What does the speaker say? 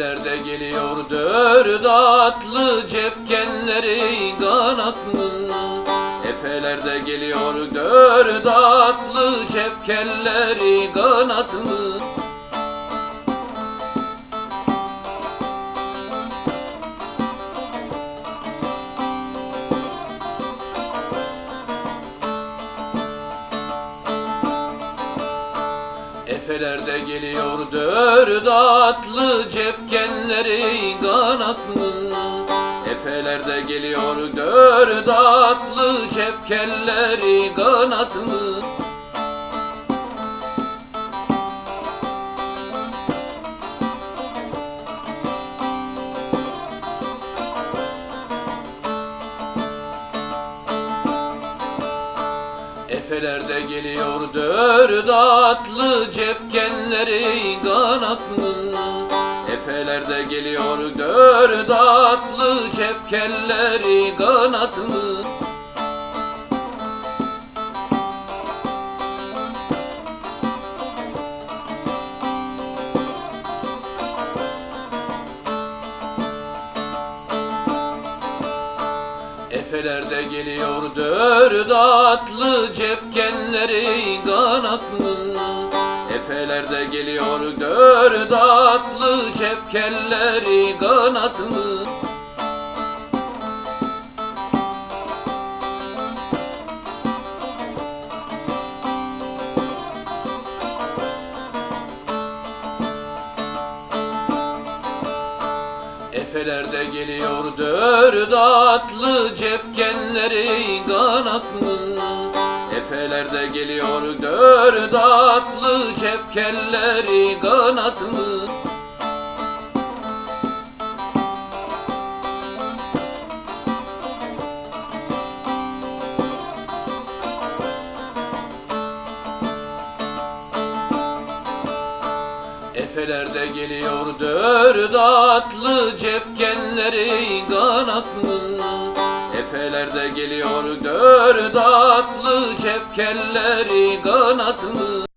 Efelerde geliyor dört atlı cepkenleri kanatlı. Efelerde geliyor dört atlı cepkenleri kanatlı Efelerde geliyor dört atlı cepkenleri kanatlı. Efelerde geliyor dört atlı cepkenleri kanatlı Efelerde geliyor dört atlı cepkenleri kanatlı. Efelerde geliyor dört atlı cepkenleri kanatlı Efelerde geliyor dört atlı cepkenleri kanatlı. Efelerde geliyor dört atlı cepkenleri kanatlı Efelerde geliyor dört atlı cepkenleri kanatlı. Efelerde geliyor dört atlı cepkenleri kanatlı Efelerde geliyor dört atlı cepkenleri kanatlı. Efelerde geliyor dört atlı cepkenleri kanatlı